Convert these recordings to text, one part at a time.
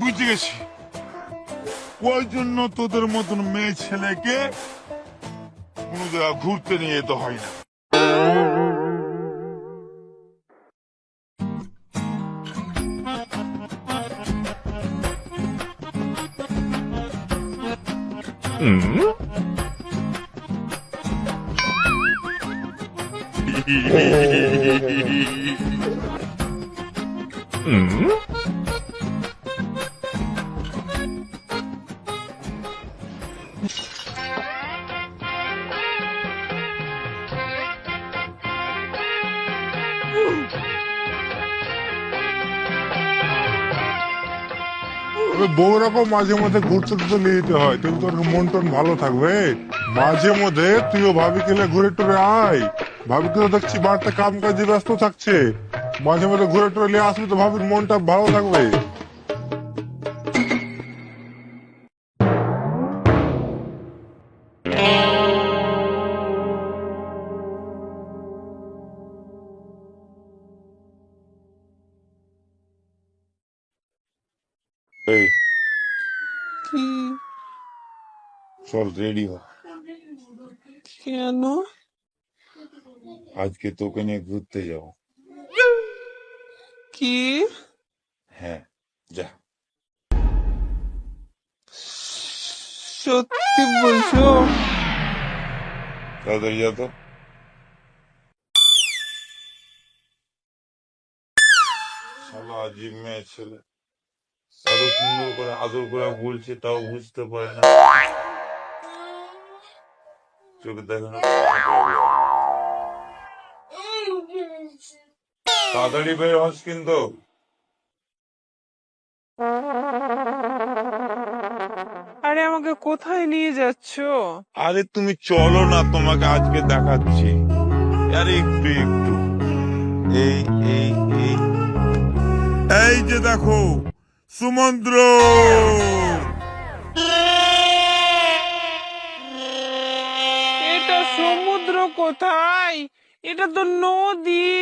বুঝে গেছি। ওই জন্য তোদের মতন মেয়ে ছেলেকে কোনো জায়গা ঘুরতে নিয়ে যেতে হয় না। বউরাকেও মাঝে মধ্যে ঘুরতে টুরতে নিয়ে যেতে হয় তুই তোর মন টন ভালো থাকবে। মাঝে মধ্যে তুইও ভাবি খেলে ঘুরে টুরে আয়। ভাবি দেখছি বাড়িতে কাম কাজে ব্যস্ত থাকছে। মাঝে মধ্যে ঘুরে টুরে নিয়ে আসবি তো ভাবির মনটা ভালো থাকবে। এই। কি? চল রেডি হ। কেন? আজকে তোকে নিয়ে ঘুরতে যাব। কি? হ্যাঁ যা। সত্যি বলছো? তাড়াতাড়ি যা তো। শালা আজিব মেয়ে ছেলে। এত সুন্দর করে আদর করে বলছে তাও বুঝতে পারে না। চোখে দেখে তাড়াতাড়ি বের হস কিন্তু। আরে আমাকে কোথায় নিয়ে যাচ্ছো? আরে তুমি চলো না তোমাকে আজকে দেখাচ্ছি। আরে একটু একটু। এই এই এই। এই যে দেখো সুমন্দ্র এটা সমুদ্র কোথায়? এটা তো নদী।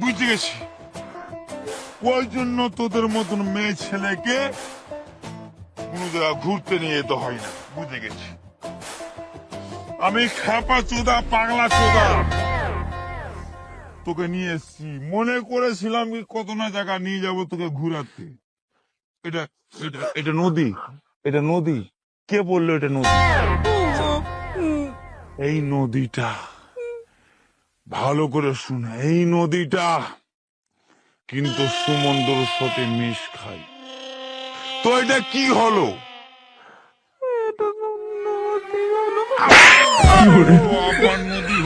বুঝে গেছি। ওই জন্য তোদের মতন মেয়ে ছেলেকে কোনো জায়গা ঘুরতে নিয়ে যেতে হয় না। বুঝে গেছি। আমি খ্যাপা চোদা, পাগলা চোদা। তোকে নিয়ে এসছি। মনে করেছিলাম কি কত না জায়গা নিয়ে যাব তোকে ঘুরাতে। এটা এটা এটা নদী। এটা নদী। কে বলল এটা নদী? এই নদীটা। ভালো করে শুনে এই নদীটা কিন্তু সমুদ্রের সাথে মিশ খাই তো এটা কি হলো? নদী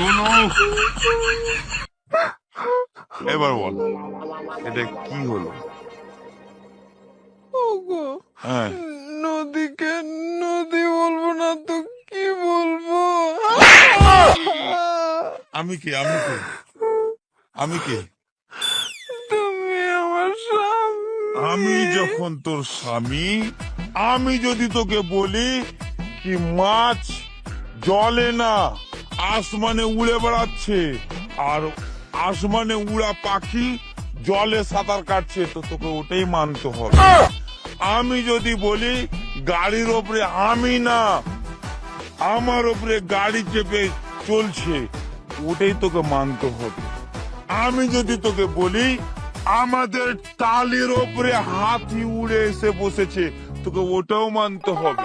হলো। এবার বল এটা কি হলো? হ্যাঁ। নদীকে নদী বলব না তো কি বলব আমি কে? আমি কে? আমি কে? তুমি আমার স্বামী। আমি যখন তোর স্বামী আমি যদি তোকে বলি কি মাছ জলে না আসমানে উড়ে বেড়াচ্ছে আর আসমানে উড়া পাখি জলে সাঁতার কাটছে তো তোকে ওটাই মানতে হবে। আমি যদি বলি গাড়ির ওপরে আমি না আমার ওপরে গাড়ি চেপে চলছে ওটাই তোকে মানতে হবে। আমি যদি তোকে বলি, আমাদের টালির ওপরে হাতি উড়ে এসে বসেছে, তোকে ওটাও মানতে হবে।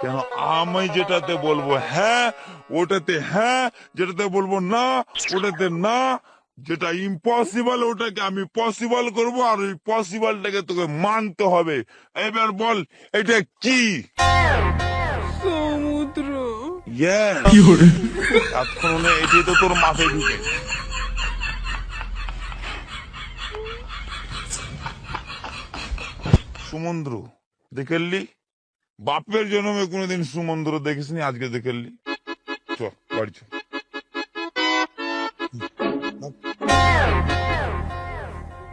কেন আমি যেটাতে বলব হ্যাঁ ওটাতে হ্যাঁ যেটাতে বলব না, ওটাতে না, যেটা ইম্পসিবল ওটাকে আমি পসিবল করব, আর ওই পসিবলটাকে তোকে মানতে হবে। এবার বল, এটা কি? এতক্ষণে তো তোর মাথায় ঢুকে। সমুদ্র দেখেলি বাপের জন্মে কোনোদিন সমুদ্র দেখিসনি আজকে দেখেলি চ বাড়ি চ।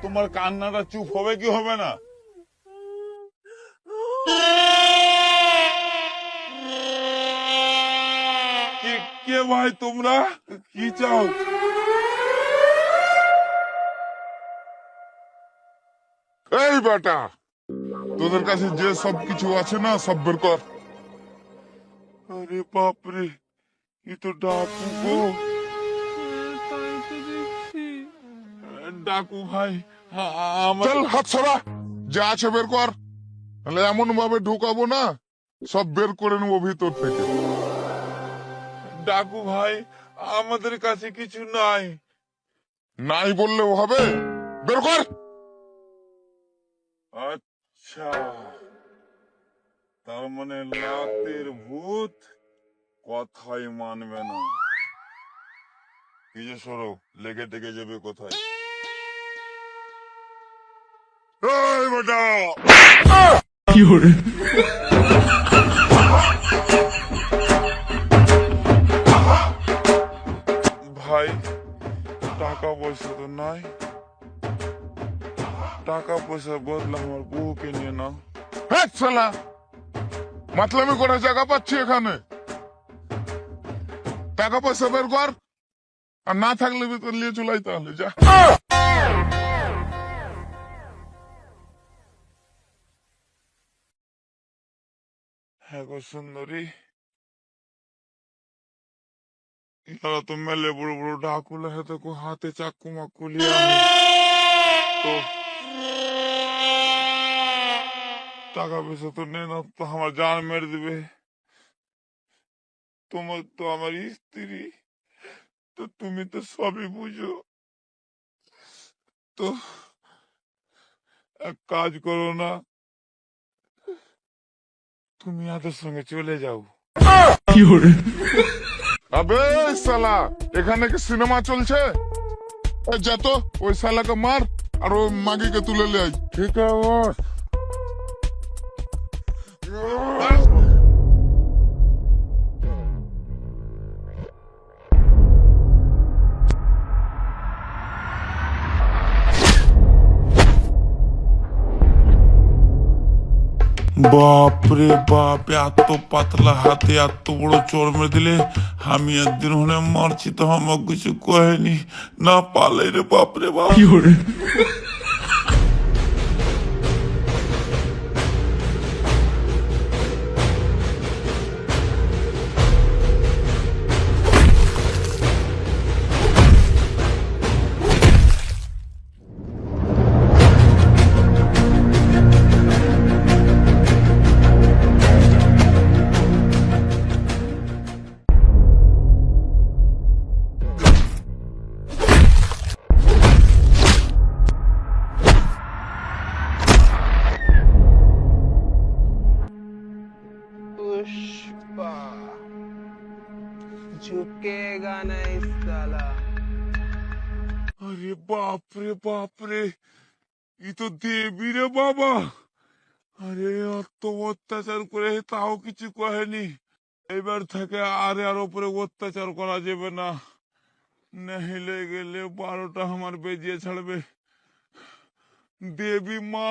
তোমার কান্নাটা চুপ হবে কি হবে না? কে ভাই তোমরা? কি চাও? এই বেটা, তোদের কাছে যে সব কিছু আছে না, সব বের কর। আরে বাপরে, কি তো ডাকু গো। ডাকু ভাই চল হাত সরা, যা আছে বের কর। তাহলে এমন ভাবে ঢুকাবো না, সব বের করে নেব ভিতর থেকে। ডাকু ভাই, আমাদের কাছে কিছু নাই। নাই বললেও হবে? বের কর! আচ্ছা। তার মানে লাতের ভূত কথাই মানবে না। এই যে লেগে টেগে যাবে কোথায়? এই টাকা পয়সা বদলা আমার বউকে নিয়ে নাও হ্যাঁ মাতলামি করে জায়গা পাচ্ছি এখানে। টাকা পয়সা বের কর আর না থাকলে ভিতর নিয়ে চলাই তাহলে যা। হ্যাঁ গো সুন্দরী। তারা তো মেলে বড় বড় ডাকুলা হাতে চাকু মাকুলিয়া তো টাকা পয়সা তো নেই না তো আমার জান মেরে দিবে। তোমার তো আমার স্ত্রী তো তুমি তো সবই বুঝো। তো এক কাজ করো না তুমি আদের সঙ্গে চলে যাও। আবে সালা এখানে কি সিনেমা চলছে? এই যা তো ওই সালাকে মার। আর ওই মাগিকে তুলে লে ঠিক আছে। বাপরে বাপ, এত পাতলা হাতে এত বড় চোর মেরে দিলে আমি একদিন হলে মারছি, তো আমার কিছু কহেনি। না পালে রে বাপরে বাপ। আরে বাপ রে বাপ রে ই তো দেবী রে বাবা। আরে অত অত্যাচার করে তাও কিছু কহেনি এবার থেকে আরে আর ওপরে অত্যাচার করা যাবে না। নাহলে গেলে বারোটা আমার বেজিয়ে ছাড়বে। দেবী মা।